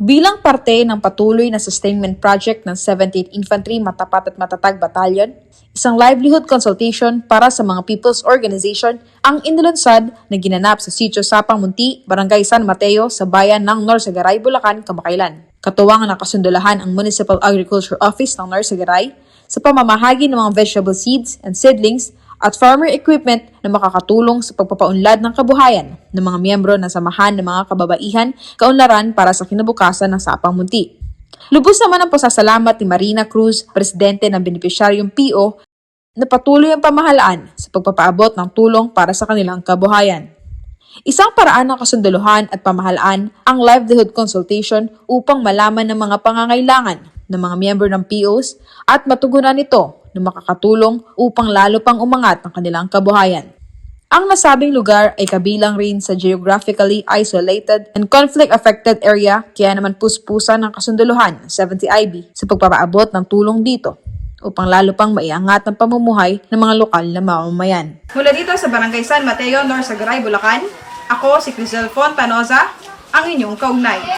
Bilang parte ng patuloy na sustainment project ng 17th Infantry Matapat at Matatag Battalion, isang livelihood consultation para sa mga people's organization ang inilunsad na ginanap sa Sitio Sapang Munti, Barangay San Mateo sa bayan ng Norsagaray, Bulacan, kamakailan. Katuwang nakasundulahan ang Municipal Agriculture Office ng Norsagaray sa pamamahagi ng mga vegetable seeds and seedlings at farmer equipment na makakatulong sa pagpapaunlad ng kabuhayan ng mga miyembro ng samahan ng mga kababaihan kaunlaran para sa kinabukasan ng Sapang Munti. Lubos naman ang pasasalamat ni Marina Cruz, presidente ng benepisyaryong PO, na patuloy ang pamahalaan sa pagpapaabot ng tulong para sa kanilang kabuhayan. Isang paraan ng kasunduluhan at pamahalaan ang livelihood consultation upang malaman ng mga pangangailangan ng mga miyembro ng POs at matugunan ito na makakatulong upang lalo pang umangat ang kanilang kabuhayan. Ang nasabing lugar ay kabilang rin sa geographically isolated and conflict-affected area kaya naman puspusan ng kasunduluhan ng 70IB sa pagpapaabot ng tulong dito upang lalo pang maiangat ang pamumuhay ng mga lokal na mamamayan. Mula dito sa Barangay San Mateo, Norsagaray, Bulacan, ako si Crisel Fontanoza, ang inyong kaugnay.